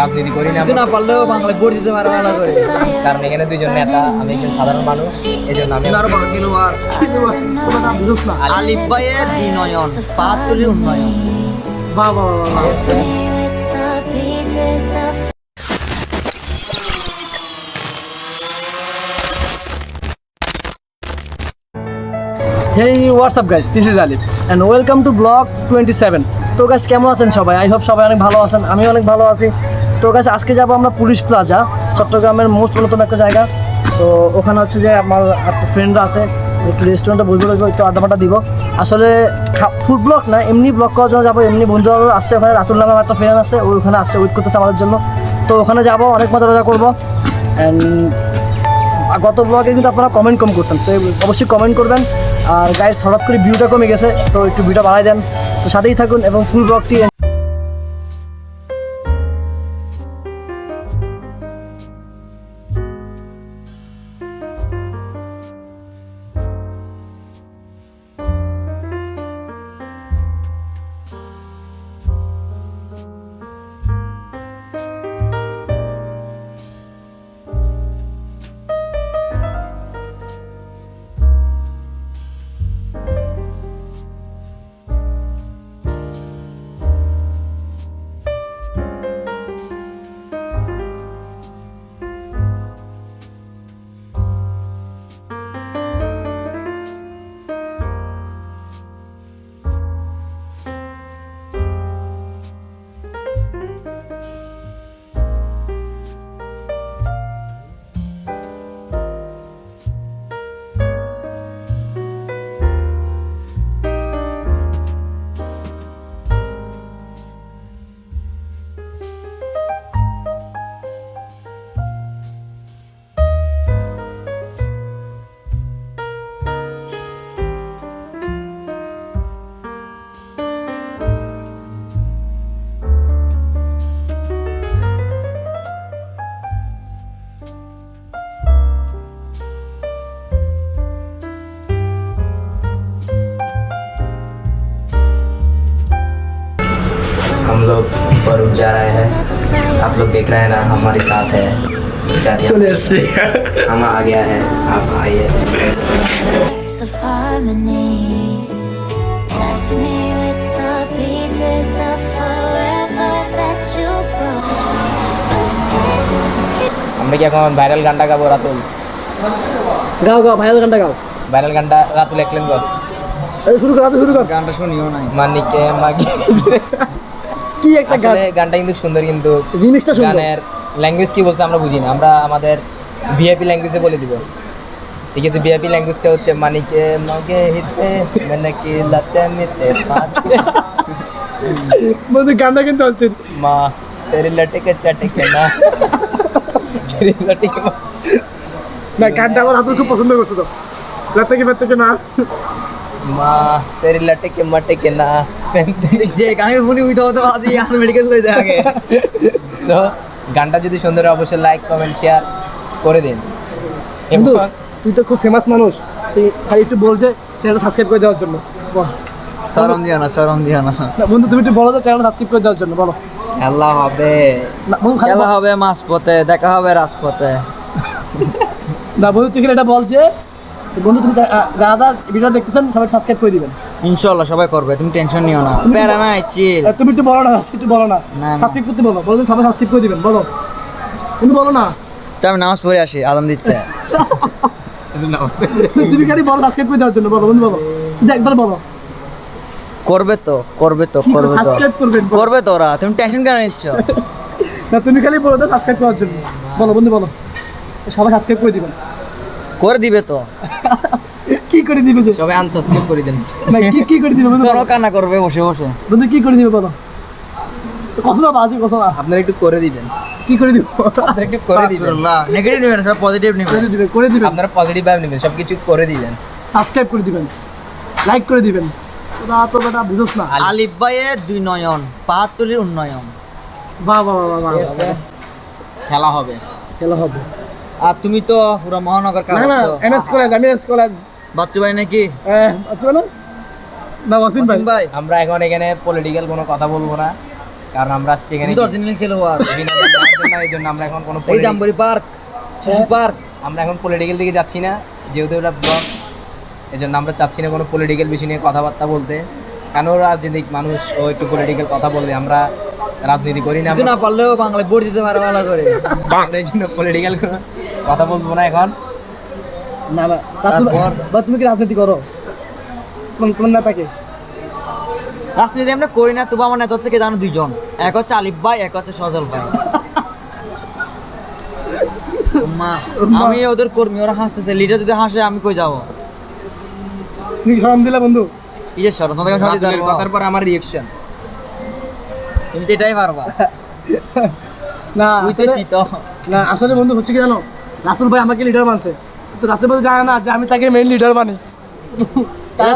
রাজনীতি করি না। না পারলেও বাংলায় ভোট দিতে পারে ভালো করে। কারণ এখানে দুইজন নেতা আমি একজন সাধারণ মানুষ এই জন্য আমি আরও বড় খেলোয়াড় আলিফ ভাইয়ের বিনয়ন পাহাত্তরের উন্নয়ন। বাবা hey WhatsApp guys this is Alif and welcome to blog twenty seven তো গাছ কেমন আছেন সবাই? আই হোপ সবাই অনেক ভালো আছেন আমি অনেক ভালো আছি। তো কাছে আজকে যাব আমরা পুলিশ প্লাজা চট্টগ্রামের মোস্ট অন্যতম একটা জায়গা। তো ওখানে হচ্ছে যে আমার একটা ফ্রেন্ডরা আছে, একটু রেস্টুরেন্টে বসবো একটু আড্ডা ফাড্ডা দিব। আসলে ফুড ব্লগ না, এমনি ব্লগ করার জন্য যাব, এমনি বন্ধু বান্ধব আসছে ওখানে, রাতুল নামে একটা ফ্রেন্ড আছে ওখানে আসছে ওয়েট করতেছে আমাদের জন্য। তো ওখানে যাব, অনেক মজা মজা করব। অ্যান্ড গত ব্লগে কিন্তু আপনারা কমেন্ট কম করছেন, তো অবশ্যই কমেন্ট করবেন। আর গাইড হঠাৎ করে ভিউটা কমে গেছে, তো একটু ভিউটা বাড়াই দেন। তো সাথেই থাকুন এবং ফুল ব্লগটি ऊपर उठ जा रहे हैं आप लोग देख रहे हैं ना हमारे साथ है जातिया हम आ गया है आप आइए Words of harmony left me with the pieces of forever that you brought. But since আমরা কি এখন ভাইরাল গানটা গাবো রাতুল গাও গাও ভাইরাল গানটা গাও ভাইরাল গানটা রাতুল একলেন গো এই শুরু কর শুরু কর গানটা শুনিও নাই মানিকে মাগি কি একটা গান? গানটা কিন্তু সুন্দর কিন্তু রিমিক্সটা শুনব গানের ল্যাঙ্গুয়েজ কি বলছে আমরা বুঝি না। আমরা আমাদের ভিআইপি ল্যাঙ্গুয়েজে বলে দিব। ঠিক আছে ভিআইপি ল্যাঙ্গুয়েজটা হচ্ছে মানিকে মাগে হিতে মানে কি লাচামিতে পাতে বন্ধু গানটা কিন্তু অস্থির। মা তেরি লটকে চটকে না তেরি লটকে না গানটা আমার হাতে খুব পছন্দ করছে তো। রাতে কি রাতে না। মা তেরি লটকে মটকে না। যে গানে উইতে হতে আজি আর মেডিকেল লই আগে। সো গানটা যদি সুন্দর হয় অবশ্যই লাইক কমেন্ট শেয়ার করে দিন। বন্ধু এবং তুই তো খুব ফেমাস মানুষ। তুই খালি একটু বলছে চ্যানেলটা সাবস্ক্রাইব করে দেওয়ার জন্য। সরম দিও না শরম দিও না। না বন্ধু তুমি একটু বলো তো চ্যানেলটা সাবস্ক্রাইব করে দেওয়ার জন্য বলো। খেলা হবে। না বন্ধু খালি হবে মাছ পথে দেখা হবে রাজপথে। না বন্ধু তুই এটা বল যে বন্ধু তুমি যা- যারা যারা ভিডিও দেখতেছেন সবাই সাবস্ক্রাইব করে দিবেন। ইনশাআল্লাহ সবাই করবে তুমি টেনশন নিও না। প্যারা নাই চিল তুমি একটু বলো না একটু বলো না। সাবস্ক্রাইব করতে বলো বলো সবাই সাবস্ক্রাইব করে দিবেন বলো। কিন্তু বলো না। তো আমি নামাজ পড়ে আসি আলম দিচ্ছে। তুমি খালি বলো সাবস্ক্রাইব করে দেওয়ার জন্য বলো বন্ধু বলো। একবার বলো। করবে তো করবে তো করবে তো। করবে তো ওরা তুমি টেনশন কেন নিচ্ছ? না তুমি খালি বলো তো সাবস্ক্রাইব করার জন্য। বলো বন্ধু বলো। সবাই সাবস্ক্রাইব করে দিবেন। করে দিবে তো। করে দিবে সবাই আনসাবস্ক্রাইব করে দেন। না কি কি করে দিবে? বলো। করবে বসে বসে। বন্ধু কি করে দিবে বলো? না বাজে না আপনারা একটু করে দিবেন। কি করে দিব? আপনারা একটু করে দিবেন। নেগেটিভ নেবেন সব পজিটিভ নেবেন। করে করে দিবেন। আপনারা পজিটিভ ভাবে নেবেন সবকিছু করে দিবেন। সাবস্ক্রাইব করে দিবেন। লাইক করে দিবেন। তোরা তো বেটা বুঝোস না। আলিফ ভাইয়ের দুই নয়ন বাহাত্তরের উন্নয়ন। বাহ বাহ বাহ বাহ খেলা হবে। খেলা হবে। আর তুমি তো পুরো মহানগর না না কামাচ্ছ। এমএস কলেজ আমি এস কলেজ বাচ্চু ভাই নাকি আচ্ছা না? না ওয়াসিম ভাই। ভাই। আমরা এখন এখানে পলিটিক্যাল কোনো কথা বলব না কারণ আমরা আসছি এখানে জন্য, এই জন্য আমরা এখন কোনো এই জাম্বুরি পার্ক শিশু পার্ক। আমরা এখন পলিটিক্যাল দিকে যাচ্ছি না যেহেতু ব্লগ এই জন্য আমরা চাচ্ছি না কোনো পলিটিক্যাল বিষয় নিয়ে কথাবার্তা বলতে। কেন রাজনৈতিক মানুষ ও একটু পলিটিক্যাল কথা বললে আমরা রাজনীতি করি না না পারলেও বাংলায় ভোট দিতে পারে ভালো করে। এই জন্য পলিটিক্যাল কথা বলব না এখন। না না রাতুল ভাই তারপর? বা তুমি কি রাজনীতি করো? কোন কোন নেতাকে? রাজনীতি আমরা করি না তবু আমার নেতা হচ্ছে কে জানো? দুইজন। এক হচ্ছে আলিফ ভাই এক হচ্ছে সজল ভাই। মা আমি ওদের কর্মী ওরা হাসতেছে। লিডার যদি হাসে আমি কই যাব? তুমি দিলা বন্ধু? ইয়ে সর তোমাকে আমি দিতে কথার পর আমার রিয়েকশন তুমি তো এটাই পারবা। না চিত। না আসলে বন্ধু হচ্ছে কি জানো? রাতুল ভাই আমাকে লিডার মানছে তো ভাই জানে না যে আমি তাকে মেইন লিডার মানি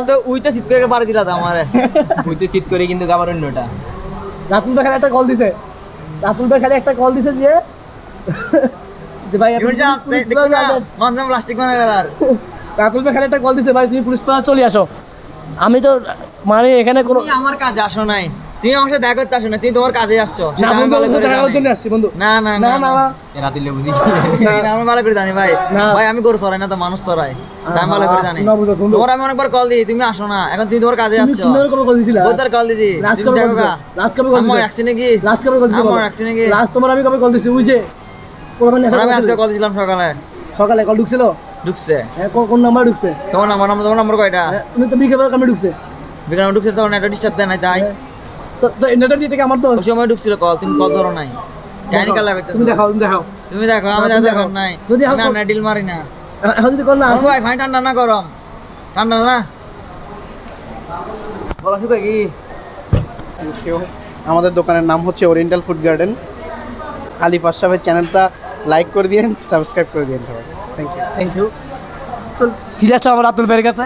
তো উই তো করে পারে দিলা আমারে। তুই তো চিত করি কিন্তু অন্যটা রাতুল ভাই খালি একটা কল দিছে। রাতুল ভাই খালি একটা কল দিছে যে ভাই প্লাস্টিক রাতুল ভাই খালি একটা কল দিছে ভাই তুমি পুলিশ প্লাজা চলে আসো। আমি তো মানে এখানে কোনো আমার কাজ আসো নাই। তুমি আমার সাথে দেখা করতে আসো না তুমি তোমার কাজে আসছো। না আমি ভালো করে জন্য আসছি বন্ধু। না না না না না। বুঝি আমি ভালো করে জানি ভাই। ভাই আমি গরু চড়াই না তো মানুষ চড়াই। আমি ভালো করে জানি। না বুঝো। তোমার আমি অনেকবার কল দিই তুমি আসো না। এখন তুমি তোমার কাজে আসছো। কল বহুতবার কল দিছি? দেখো গা। আমার রাখছি নাকি? আমার রাখছি নাকি? লাস্ট তোমার আমি কবে কল দিছি নেশা আমি আজকে কল দিছিলাম সকালে। সকালে কল ঢুকছিল? ঢুকছে। হ্যাঁ কোন- কোন নাম্বার ঢুকছে? তোমার নাম্বার নাম্বার তোমার নাম্বার কয়টা? হ্যাঁ, তুমি তো বিকেল কামে ঢুকছে? বিক্রম ঢুকছে তখন একটা ডিস্টার্ব দেয় নাই তাই। হ্যাঁ। তো ইন্টারনেট দিয়ে থেকে আমার তো ওই সময় ঢুকছিল কল তুমি কল ধরো নাই। কাহিনী কাল লাগাইতেছো। তুমি দেখাও তুমি দেখাও। তুমি দেখো আমি না, দেখা দেখো। নাই। যদি আমি না ডিল মারি না। এখন যদি কল না ভাই ফাইন ঠান্ডা না গরম। ঠান্ডা না। বলা শুকায় কি? আমাদের দোকানের নাম হচ্ছে ওরিয়েন্টাল ফুড গার্ডেন আলিফ আশরাফের চ্যানেলটা লাইক করে দিন সাবস্ক্রাইব করে দিন সবাই। থ্যাংক ইউ থ্যাংক ইউ তো ফিরে আসলাম আমার রাতুল ভাইয়ের কাছে।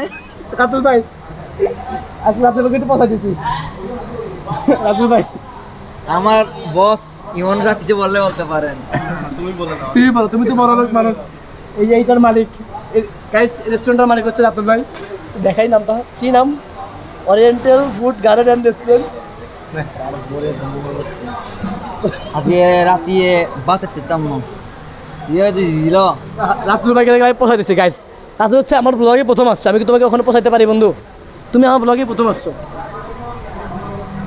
রাতুল ভাই আজকে রাতুল ভাইকে একটু পৌঁছা দিচ্ছি রাতুল ভাই। আমার বস ইমন সাহেব কিছু বললে বলতে পারেন। তুমি বলো তুমি তো বড় লোক মানুষ। এই যে এইটার মালিক গাইস রেস্টুরেন্টের মালিক হচ্ছে রাতুল ভাই। দেখাই নাম নামটা। কি নাম? Oriental food garden and restaurant আজকে রাতিয়ে বাতের টিতাম না দিয়ে দিল। রাতুল ভাইকে আমি পৌঁছাই দিচ্ছি গাইস রাতুল হচ্ছে আমার ব্লগে প্রথম আসছে। আমি কি তোমাকে ওখানে পৌঁছাইতে পারি বন্ধু? তুমি আমার ব্লগে প্রথম আসছো।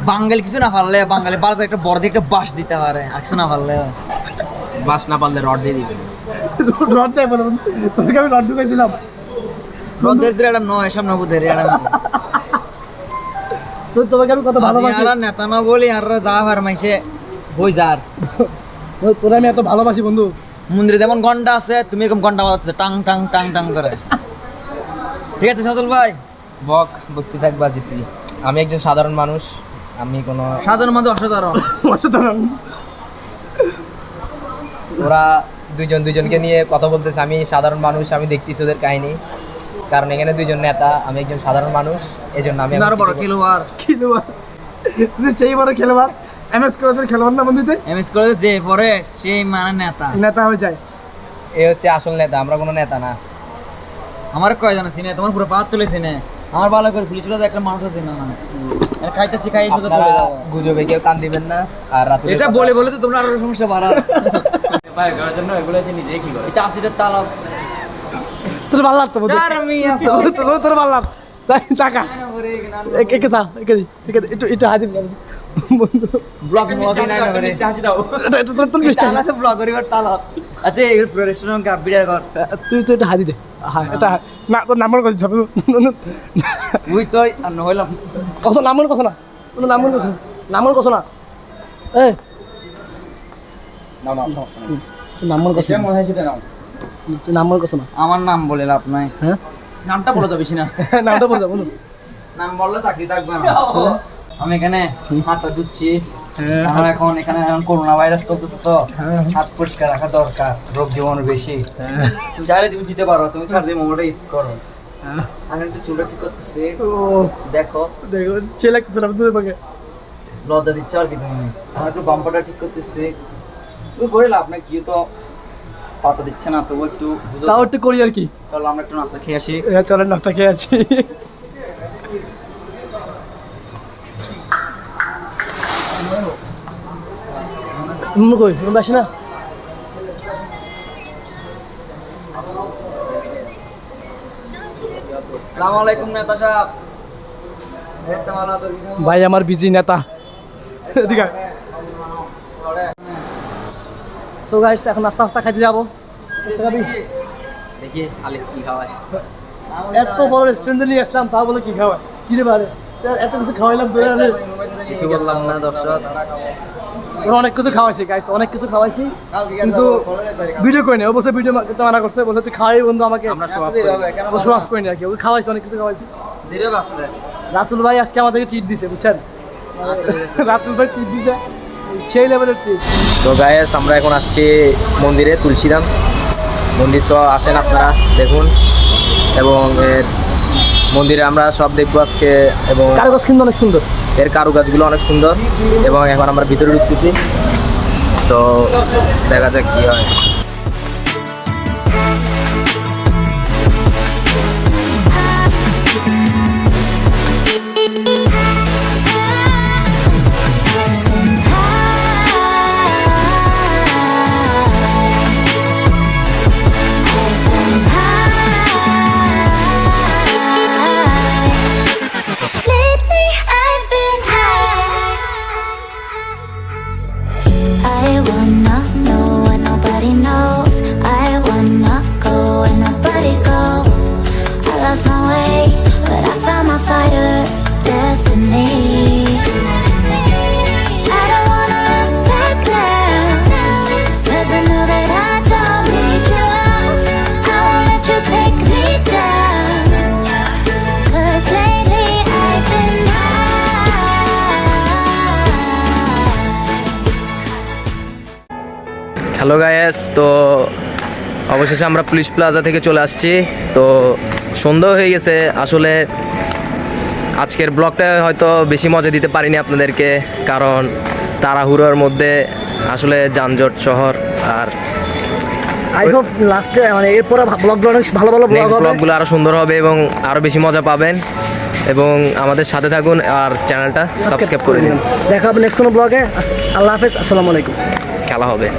বাঙালি কিছু না পারলে বাঙালি বাল করে একটা বড় দিয়ে একটা বাস দিতে পারে আর কিছু না পারলে। বাস না পারলে রড দিয়ে দিবে। রড বলো তোমাকে আমি রড ঢুকাইছিলাম। রোদের দিয়ে একটা নয় সামনে বুধের একটা তো তোমাকে আমি কত ভালোবাসি। আর নেতা না বলি আর যা ভার মাইছে বই যার। তোরা আমি এত ভালোবাসি বন্ধু। মন্দিরে যেমন ঘণ্টা আছে তুমি এরকম ঘণ্টা বাজাচ্ছে টাং টাং টাং টাং করে। ঠিক আছে সজল ভাই? বক বক্তি থাকবা জিতবি আমি একজন সাধারণ মানুষ। আমি কোনো সাধারণ মধ্যে অসাধারণ। অসাধারণ। ওরা দুইজন দুইজনকে নিয়ে কথা বলতেছে আমি সাধারণ মানুষ আমি দেখতেছি ওদের কাহিনী। কারণ এখানে দুইজন নেতা আমি একজন সাধারণ মানুষ এই জন্য আমি আরও বড় খেলোয়াড়। খেলোয়াড়। সেই বড় খেলোয়াড় এম এস কলেজের খেলোয়াড় না বন্ধুতে? এমএস করে যে পরে সেই মানে নেতা। নেতা হয়ে যায়। এ হচ্ছে আসল নেতা আমরা কোনো নেতা না। আমার কয়জন চিনে তোমার পুরো পাত তুলে চিনে আমার ভালো করে পুলিশ একটা মানুষ চিনে না আর খাইতেছি খাই শুধু চলে যাব গুজবে কেউ কান দিবেন না আর রাতে এটা বলে বলে তো তোমরা আরও সমস্যা বাড়াও। জন্য এগুলো যে নিজেই কি করে? এটা আসিদের তালক। তোর ভালো লাগতো আর আমি তোর- তোর ভালো লাগ টাকা। একে একে চা একে দি একে দি, একটু একটু হাজির বন্ধু। ব্লগ মুভি নাই না এটা এটা তোর তোর মিষ্টি। ব্লগ করিবার তালক। আচ্ছা এই রেস্টুরেন্ট কাপ বিড়ার ঘর তুই তো এটা হাজি দে হ্যাঁ এটা না তোর নাম্বার যাবে তুই আর নহইলাম কত নাম্বার কত না। নাম্বার কত নাম্বার কত না। এ। তোর নাম্বার না। মনে হয় সেটা নাও। নাম্বার না। আমার নাম বলে লাভ নাই। হ্যাঁ? নামটা বলে বেশি না। নামটা বল বন্ধু নাম বললে চাকরি থাকবে না আমি এখানে হাতটা ধুচ্ছি। হ্যাঁ। আমার এখন এখানে এখন করোনা ভাইরাস চলতেছে তো হ্যাঁ। হাত পরিষ্কার রাখা দরকার রোগ জীবাণু বেশি। তুমি চাইলে তুমি দিতে পারো তুমি ছাড় দিয়ে মোমোটা ইউজ করো। আমি একটু চুলটা ঠিক করতেছি। ও। দেখো। দেখো সে লাগতেছে না তুই পাকে। লজ্জা দিচ্ছ আর কি তুমি। আমার একটু বাম্পারটা ঠিক করতেছি। তুমি করে লাভ না কি তো পাতা দিচ্ছে না তবু একটু তাও একটু করি আর কি। চলো আমরা একটু নাস্তা খেয়ে আসি। চলেন নাস্তা খেয়ে আছি নুন কই না তো ভাই আমার বিজি নেতা এদিকে সো গাইস এখন নাস্তা নাস্তা খাইতে যাব। দেখি আলিফ কি খাওয়ায়। এত বড় রেস্টুরেন্টে নিয়ে আসলাম তা বলে কি খাওয়ায়? কি রে পারে এত কিছু খাওয়াইলাম কিছু বললাম না দর্শক। ওরা অনেক কিছু খাওয়াইছি গাইস অনেক কিছু খাওয়াইছি। কিন্তু ভিডিও করি না ও বলছে ভিডিও করতে মানা করছে বলছে তুই খাওয়াই বন্ধু আমাকে। শো অফ করি। না আর কি ওকে খাওয়াইছি অনেক কিছু খাওয়াইছি। রাতুল ভাই আজকে আমাদেরকে ট্রিট দিছে বুঝছেন? রাতুল ভাই ট্রিট দিছে সেই লেভেলের ট্রিট তো গায়েস আমরা এখন আসছি মন্দিরে তুলসীরাম মন্দির সব আসেন আপনারা দেখুন। এবং মন্দিরে আমরা সব দেখব আজকে এবং কারগজ কিন্তু অনেক সুন্দর। এর কারুকাজগুলো অনেক সুন্দর এবং এখন আমরা ভিতরে ঢুকতেছি। সো দেখা যাক কি হয়। হ্যালো গায়েস তো অবশেষে আমরা পুলিশ প্লাজা থেকে চলে আসছি। তো সন্ধ্যা হয়ে গেছে। আসলে আজকের ব্লগটা হয়তো বেশি মজা দিতে পারিনি আপনাদেরকে কারণ তাড়াহুড়োর মধ্যে আসলে যানজট শহর আর আই হোপ লাস্টে মানে এরপরে ব্লগগুলো অনেক ভালো ভালো ব্লগ হবে। ব্লগগুলো আরও সুন্দর হবে এবং আরও বেশি মজা পাবেন। এবং আমাদের সাথে থাকুন আর চ্যানেলটা সাবস্ক্রাইব করে দিন। দেখা হবে নেক্সট কোনো ব্লগে আল্লাহ হাফেজ আসসালামু আলাইকুম। খেলা হবে।